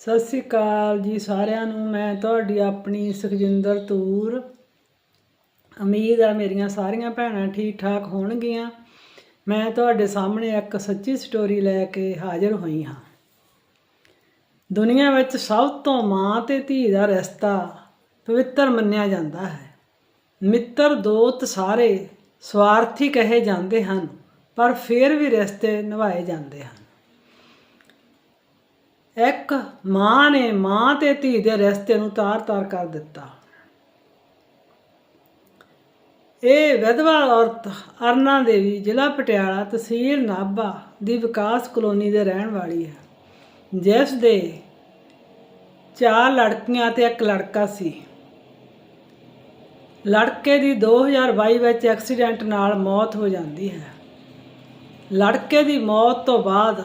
ਸਤਿ ਸ੍ਰੀ ਅਕਾਲ ਜੀ ਸਾਰਿਆਂ ਨੂੰ, ਮੈਂ ਤੁਹਾਡੀ ਆਪਣੀ ਸੁਖਜਿੰਦਰ ਤੂਰ। ਉਮੀਦ ਆ ਮੇਰੀਆਂ ਸਾਰੀਆਂ ਭੈਣਾਂ ਠੀਕ ਠਾਕ ਹੋਣਗੀਆਂ। ਮੈਂ ਤੁਹਾਡੇ ਸਾਹਮਣੇ ਇੱਕ ਸੱਚੀ ਸਟੋਰੀ ਲੈ ਕੇ ਹਾਜ਼ਰ ਹੋਈ ਹਾਂ। ਦੁਨੀਆ ਵਿੱਚ ਸਭ ਤੋਂ ਮਾਂ ਤੇ ਧੀ ਦਾ ਰਿਸ਼ਤਾ ਪਵਿੱਤਰ ਮੰਨਿਆ ਜਾਂਦਾ ਹੈ। ਮਿੱਤਰ ਦੋਤ ਸਾਰੇ ਸਵਾਰਥੀ ਕਹੇ ਜਾਂਦੇ ਹਨ, ਪਰ ਫਿਰ ਵੀ ਰਿਸ਼ਤੇ ਨਿਭਾਏ ਜਾਂਦੇ ਹਨ। ਇੱਕ ਮਾਂ ਨੇ ਮਾਂ ਤੇ ਧੀ ਦੇ ਰਿਸ਼ਤੇ ਨੂੰ ਤਾਰ-ਤਾਰ ਕਰ ਦਿੱਤਾ। ਇਹ ਵਿਧਵਾ ਔਰਤ ਅਰਨਾ ਦੇਵੀ, ਜ਼ਿਲ੍ਹਾ ਪਟਿਆਲਾ, ਤਹਿਸੀਲ ਨਾਭਾ ਦੀ ਵਿਕਾਸ ਕਲੋਨੀ ਦੇ ਰਹਿਣ ਵਾਲੀ ਹੈ। ਜਿਸ ਦੇ ਚਾਰ ਲੜਕੀਆਂ ਤੇ ਇੱਕ ਲੜਕਾ ਸੀ। ਲੜਕੇ ਦੀ 2022 ਵਿੱਚ ਐਕਸੀਡੈਂਟ ਨਾਲ ਮੌਤ ਹੋ ਜਾਂਦੀ ਹੈ। ਲੜਕੇ ਦੀ ਮੌਤ ਤੋਂ ਬਾਅਦ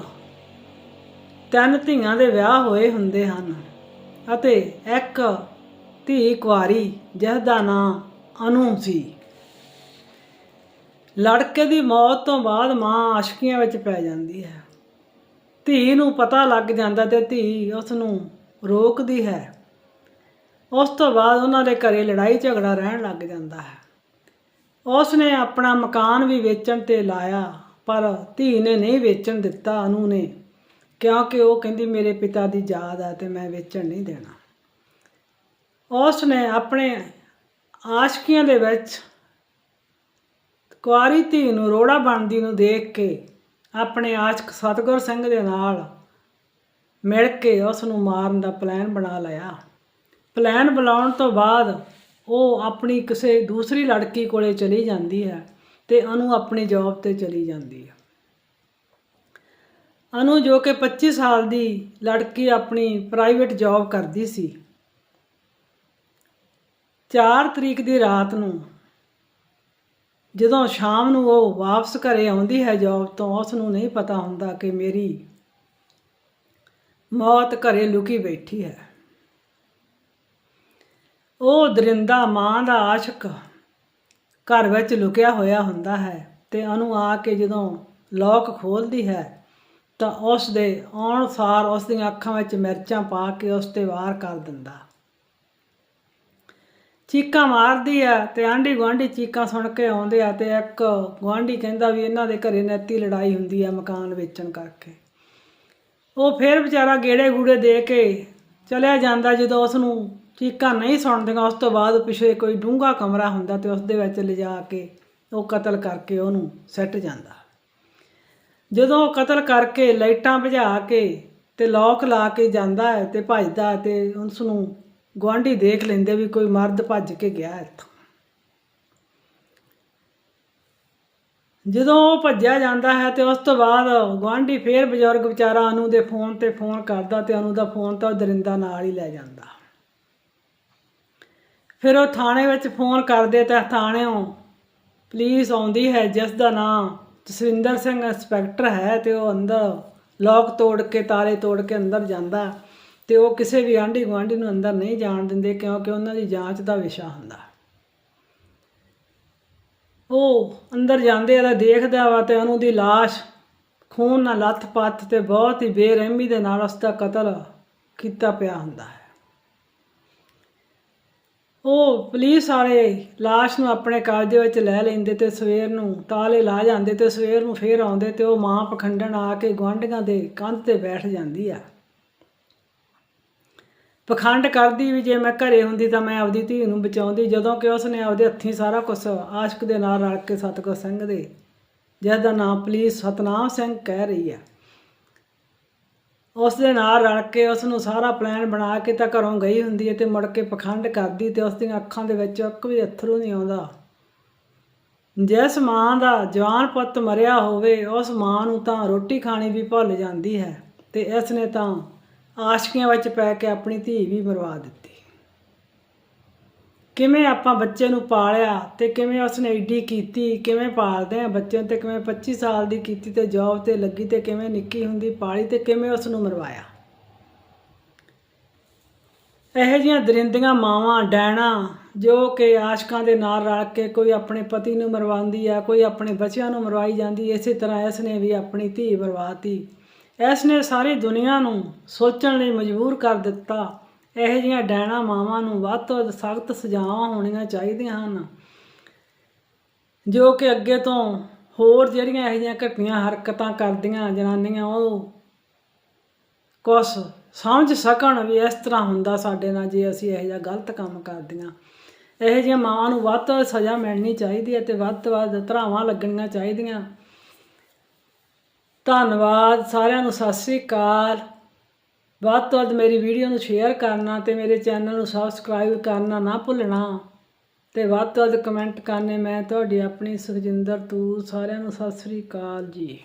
ਤਿੰਨ ਧੀਆਂ ਦੇ ਵਿਆਹ ਹੋਏ ਹੁੰਦੇ ਹਨ ਅਤੇ ਇੱਕ ਧੀ ਕੁਆਰੀ ਜਿਸ ਦਾ ਨਾਂ ਅਨੂ ਸੀ। ਲੜਕੇ ਦੀ ਮੌਤ ਤੋਂ ਬਾਅਦ ਮਾਂ ਆਸ਼ਕੀਆਂ ਵਿੱਚ ਪੈ ਜਾਂਦੀ ਹੈ। ਧੀ ਨੂੰ ਪਤਾ ਲੱਗ ਜਾਂਦਾ ਤੇ ਧੀ ਉਸ ਨੂੰ ਰੋਕਦੀ ਹੈ। ਉਸ ਤੋਂ ਬਾਅਦ ਉਹਨਾਂ ਦੇ ਘਰੇ ਲੜਾਈ ਝਗੜਾ ਰਹਿਣ ਲੱਗ ਜਾਂਦਾ ਹੈ। ਉਸ ਨੇ ਆਪਣਾ ਮਕਾਨ ਵੀ ਵੇਚਣ ਤੇ ਲਾਇਆ, ਪਰ ਧੀ ਨੇ ਨਹੀਂ ਵੇਚਣ ਦਿੱਤਾ ਅਨੂ ਨੇ। ਕਿਉਂਕਿ ਉਹ ਕਹਿੰਦੀ, ਮੇਰੇ ਪਿਤਾ ਦੀ ਯਾਦ ਆ ਤੇ ਮੈਂ ਵੇਚਣ ਨਹੀਂ ਦੇਣਾ। ਉਸ ਨੇ ਆਪਣੇ ਆਸ਼ਕੀਆਂ ਦੇ ਵਿੱਚ ਕੁਆਰੀ ਧੀ ਨੂੰ, ਰੋੜਾ ਬਣਦੀ ਨੂੰ ਦੇਖ ਕੇ ਆਪਣੇ ਆਸ਼ਕ ਸਤਗੁਰ ਸਿੰਘ ਦੇ ਨਾਲ ਮਿਲ ਕੇ ਉਸ ਨੂੰ ਮਾਰਨ ਦਾ ਪਲਾਨ ਬਣਾ ਲਿਆ। ਪਲਾਨ ਬਣਾਉਣ ਤੋਂ ਬਾਅਦ ਉਹ ਆਪਣੀ ਕਿਸੇ ਦੂਸਰੀ ਲੜਕੀ ਕੋਲੇ ਚਲੀ ਜਾਂਦੀ ਹੈ ਤੇ ਉਹਨੂੰ ਆਪਣੀ ਜੌਬ ਤੇ ਚਲੀ ਜਾਂਦੀ ਹੈ। ਅਨੂ ਜੋ ਕਿ 25 ਸਾਲ ਦੀ ਲੜਕੀ ਆਪਣੀ ਪ੍ਰਾਈਵੇਟ ਜੌਬ ਕਰਦੀ ਸੀ। 4 ਤਰੀਕ ਦੀ ਰਾਤ ਨੂੰ ਜਦੋਂ ਸ਼ਾਮ ਨੂੰ ਉਹ ਵਾਪਸ ਘਰੇ ਆਉਂਦੀ ਹੈ ਜੌਬ ਤੋਂ ਉਸ ਨੂੰ ਨਹੀਂ ਪਤਾ ਹੁੰਦਾ ਕਿ ਮੇਰੀ ਮੌਤ ਘਰੇ ਲੁਕੀ ਬੈਠੀ ਹੈ। ਉਹ ਦਰਿੰਦਾ ਮਾਂ ਦਾ ਆਸ਼ਕ ਘਰ ਵਿੱਚ ਲੁਕਿਆ ਹੋਇਆ ਹੁੰਦਾ ਹੈ ਤੇ ਅਨੂ ਆ ਕੇ ਜਦੋਂ ਲੋਕ ਖੋਲਦੀ ਹੈ ਤਾਂ ਉਸ ਦੇ ਆਉਣ ਸਾਰ ਉਸ ਦੀਆਂ ਅੱਖਾਂ ਵਿੱਚ ਮਿਰਚਾਂ ਪਾ ਕੇ ਉਸ ਤੇ ਵਾਰ ਕਰ ਦਿੰਦਾ। ਚੀਕਾਂ ਮਾਰਦੀ ਆ ਤੇ ਆਂਢੀ ਗੁਆਂਢੀ ਚੀਕਾਂ ਸੁਣ ਕੇ ਆਉਂਦੇ ਆ ਤੇ ਇੱਕ ਗੁਆਂਢੀ ਕਹਿੰਦਾ ਵੀ ਇਹਨਾਂ ਦੇ ਘਰੇ ਨੈਤੀ ਲੜਾਈ ਹੁੰਦੀ ਆ ਮਕਾਨ ਵੇਚਣ ਕਰਕੇ। ਉਹ ਫੇਰ ਵਿਚਾਰਾ ਗੇੜੇ ਗੂੜੇ ਦੇ ਕੇ ਚਲਿਆ ਜਾਂਦਾ ਜਦੋਂ ਉਸ ਨੂੰ ਚੀਕਾਂ ਨਹੀਂ ਸੁਣਦੀਆਂ, ਉਸ ਤੋਂ ਬਾਅਦ ਪਿਛੇ ਕੋਈ ਡੂੰਘਾ ਕਮਰਾ ਹੁੰਦਾ ਤੇ ਉਸ ਦੇ ਵਿੱਚ ਲਿਜਾ ਕੇ ਉਹ ਕਤਲ ਕਰਕੇ ਉਹਨੂੰ ਸੱਟ ਜਾਂਦਾ। ਜਦੋਂ ਉਹ ਕਤਲ ਕਰਕੇ ਲਾਈਟਾਂ ਬੁਝਾ ਕੇ ਤੇ ਲੋਕ ਲਾ ਕੇ ਜਾਂਦਾ ਹੈ ਤੇ ਭੱਜਦਾ ਤੇ ਉਸ ਨੂੰ ਗੁਆਂਢੀ ਦੇਖ ਲੈਂਦੇ ਵੀ ਕੋਈ ਮਰਦ ਭੱਜ ਕੇ ਗਿਆ ਇੱਥੋਂ। ਜਦੋਂ ਉਹ ਭੱਜਿਆ ਜਾਂਦਾ ਹੈ ਤੇ ਉਸ ਤੋਂ ਬਾਅਦ ਗੁਆਂਢੀ ਫੇਰ ਬਜ਼ੁਰਗ ਵਿਚਾਰਾ ਅਨੂ ਦੇ ਫੋਨ ਤੇ ਫੋਨ ਕਰਦਾ ਤੇ ਅਨੂ ਦਾ ਫੋਨ ਤਾਂ ਉਹ ਦਰਿੰਦਾ ਨਾਲ ਹੀ ਲੈ ਜਾਂਦਾ। ਫਿਰ ਉਹ ਥਾਣੇ ਵਿੱਚ ਫੋਨ ਕਰਦੇ ਤਾਂ ਥਾਣਿਓਂ ਪੁਲਿਸ ਆਉਂਦੀ ਹੈ ਜਿਸ ਦਾ ਨਾਮ ਜਸਵਿੰਦਰ ਸਿੰਘ ਇੰਸਪੈਕਟਰ ਹੈ ਤੇ ਉਹ ਅੰਦਰ ਲੋਕ ਤੋੜ ਕੇ ਤਾਲੇ ਤੋੜ ਕੇ ਅੰਦਰ ਜਾਂਦਾ ਤੇ ਉਹ ਕਿਸੇ ਵੀ ਆਂਢੀ ਗੁਆਂਢੀ ਨੂੰ ਅੰਦਰ ਨਹੀਂ ਜਾਣ ਦਿੰਦੇ ਕਿਉਂਕਿ ਉਹਨਾਂ ਦੀ ਜਾਂਚ ਦਾ ਵਿਸ਼ਾ ਹੁੰਦਾ ਉਹ ਅੰਦਰ ਜਾਂਦੇ ਆ ਦੇਖਦਾ ਵਾ ਤੇ ਉਹਨੂੰ ਦੀ লাশ ਖੂਨ ਨਾਲ ਲੱਥ-ਪੱਥ ਤੇ ਬਹੁਤ ਹੀ ਬੇਰਹਿਮੀ ਦੇ ਨਾਲ ਉਸ ਦਾ ਕਤਲ ਕੀਤਾ ਪਿਆ ਹੁੰਦਾ ਹੈ। ਉਹ ਪੁਲਿਸ ਵਾਲੇ লাশ ਨੂੰ ਆਪਣੇ ਕਬਜ਼ੇ ਵਿੱਚ ਲੈ ਲੈਂਦੇ ਤੇ ਸਵੇਰ ਨੂੰ ਤਾਲੇ ਲਾ ਜਾਂਦੇ ਤੇ ਸਵੇਰ ਨੂੰ ਫੇਰ ਆਉਂਦੇ ਤੇ ਉਹ ਮਾਂ ਪਖੰਡਣ ਆ ਕੇ ਗੁਆਂਢੀਆਂ ਦੇ ਕੰਧ ਤੇ ਬੈਠ ਜਾਂਦੀ ਆ। ਪਖੰਡ ਕਰਦੀ ਵੀ ਜੇ ਮੈਂ ਘਰੇ ਹੁੰਦੀ ਤਾਂ ਮੈਂ ਆਪਦੀ ਧੀ ਨੂੰ ਬਚਾਉਂਦੀ, ਜਦੋਂ ਕਿ ਉਸਨੇ ਆਪਦੇ ਹੱਥੀਂ ਸਾਰਾ ਕੁਝ ਆਸ਼ਕ ਦੇ ਨਾਲ ਰਲ ਕੇ ਸਤਗੁਰ ਸਿੰਘ ਦੇ, ਜਿਸ ਦਾ ਨਾਮ ਪੁਲਿਸ ਸਤਨਾਮ ਸਿੰਘ ਕਹਿ ਰਹੀ ਆ। ਉਸ ਦੇ ਨਾਲ ਰਲ ਕੇ ਉਸ ਨੂੰ ਸਾਰਾ ਪਲਾਨ ਬਣਾ ਕੇ ਤਾਂ ਘਰੋਂ ਗਈ ਹੁੰਦੀ ਹੈ ਤੇ ਮੁੜ ਕੇ ਪਖੰਡ ਕਰਦੀ ਤੇ ਉਸ ਦੀਆਂ ਅੱਖਾਂ ਦੇ ਵਿੱਚ ਇੱਕ ਵੀ ਅਥਰੂ ਨਹੀਂ ਆਉਂਦਾ। ਜਿਸ ਮਾਂ ਦਾ ਜਵਾਨ ਪੁੱਤ ਮਰਿਆ ਹੋਵੇ, ਉਸ ਮਾਂ ਨੂੰ ਤਾਂ ਰੋਟੀ ਖਾਣੀ ਵੀ ਭੁੱਲ ਜਾਂਦੀ ਹੈ ਤੇ ਇਸ ਨੇ ਤਾਂ ਆਸ਼ਕੀਆਂ ਵਿੱਚ ਪੈ ਕੇ ਆਪਣੀ ਧੀ ਵੀ ਮਰਵਾ ਦਿੱਤੀ। ਕਿਵੇਂ ਆਪਾਂ ਬੱਚੇ ਨੂੰ ਪਾਲਿਆ ਤੇ ਕਿਵੇਂ ਉਸਨੇ ਏਡੀ ਕੀਤੀ, ਕਿਵੇਂ ਪਾਲਦੇ ਆ ਬੱਚੇ ਨੂੰ ਤੇ, ਕਿਵੇਂ 25 ਸਾਲ ਦੀ ਕੀਤੀ ਤੇ ਜੌਬ ਤੇ ਲੱਗੀ ਤੇ ਕਿਵੇਂ ਨਿੱਕੀ ਹੁੰਦੀ ਪਾਲੀ ਤੇ ਕਿਵੇਂ ਉਸ ਨੂੰ ਮਰਵਾਇਆ? ਇਹੋ ਜਿਹੀਆਂ ਦਰਿੰਦੀਆਂ ਮਾਵਾਂ, ਡੈਣਾ ਜੋ ਕਿ ਆਸ਼ਕਾਂ ਦੇ ਨਾਲ ਰੱਖ ਕੇ ਕੋਈ ਆਪਣੇ ਪਤੀ ਨੂੰ ਮਰਵਾਉਂਦੀ ਆ, ਕੋਈ ਆਪਣੇ ਬੱਚਿਆਂ ਨੂੰ ਮਰਵਾਈ ਜਾਂਦੀ, ਇਸੇ ਤਰ੍ਹਾਂ ਇਸ ਨੇ ਵੀ ਆਪਣੀ ਧੀ ਮਰਵਾਤੀ। ਇਸ ਨੇ ਸਾਰੀ ਦੁਨੀਆ ਨੂੰ ਸੋਚਣ ਲਈ ਮਜਬੂਰ ਕਰ ਦਿੱਤਾ। ਇਹੋ ਜਿਹੀਆਂ ਡੈਣਾ ਮਾਵਾਂ ਨੂੰ ਵੱਧ ਤੋਂ ਵੱਧ ਸਖਤ ਸਜ਼ਾਵਾਂ ਹੋਣੀਆਂ ਚਾਹੀਦੀਆਂ ਹਨ। ਜੋ ਕਿ ਅੱਗੇ ਤੋਂ ਹੋਰ ਜਿਹੜੀਆਂ ਇਹੋ ਜਿਹੀਆਂ ਘਟੀਆਂ ਹਰਕਤਾਂ ਕਰਦੀਆਂ ਜਨਾਨੀਆਂ, ਉਹ ਕੁਛ ਸਮਝ ਸਕਣ ਵੀ ਇਸ ਤਰ੍ਹਾਂ ਹੁੰਦਾ ਸਾਡੇ ਨਾਲ ਜੇ ਅਸੀਂ ਇਹੋ ਜਿਹਾ ਗਲਤ ਕੰਮ ਕਰਦੀਆਂ। ਇਹੋ ਜਿਹੀਆਂ ਮਾਵਾਂ ਨੂੰ ਵੱਧ ਤੋਂ ਵੱਧ ਸਜ਼ਾ ਮਿਲਣੀ ਚਾਹੀਦੀ ਹੈ ਤੇ ਵੱਧ ਤੋਂ ਵੱਧ ਧਰਾਵਾਂ ਲੱਗਣੀਆਂ ਚਾਹੀਦੀਆਂ। ਧੰਨਵਾਦ ਸਾਰਿਆਂ ਨੂੰ, ਸਤਿ ਸ੍ਰੀ ਅਕਾਲ। ਵੱਧ ਤੋਂ ਵੱਧ ਮੇਰੀ ਵੀਡੀਓ ਨੂੰ ਸ਼ੇਅਰ ਕਰਨਾ ਤੇ ਮੇਰੇ ਚੈਨਲ ਨੂੰ ਸਬਸਕ੍ਰਾਈਬ ਕਰਨਾ ਨਾ ਭੁੱਲਣਾ। ਤੇ ਵੱਧ ਤੋਂ ਵੱਧ ਕਮੈਂਟ ਕਰਨੇ ਮੈਂ ਤੁਹਾਡੀ ਆਪਣੀ ਸੁਖਜਿੰਦਰ ਤੂ ਸਾਰਿਆਂ ਨੂੰ ਸਤਿ ਸ੍ਰੀ ਅਕਾਲ ਜੀ।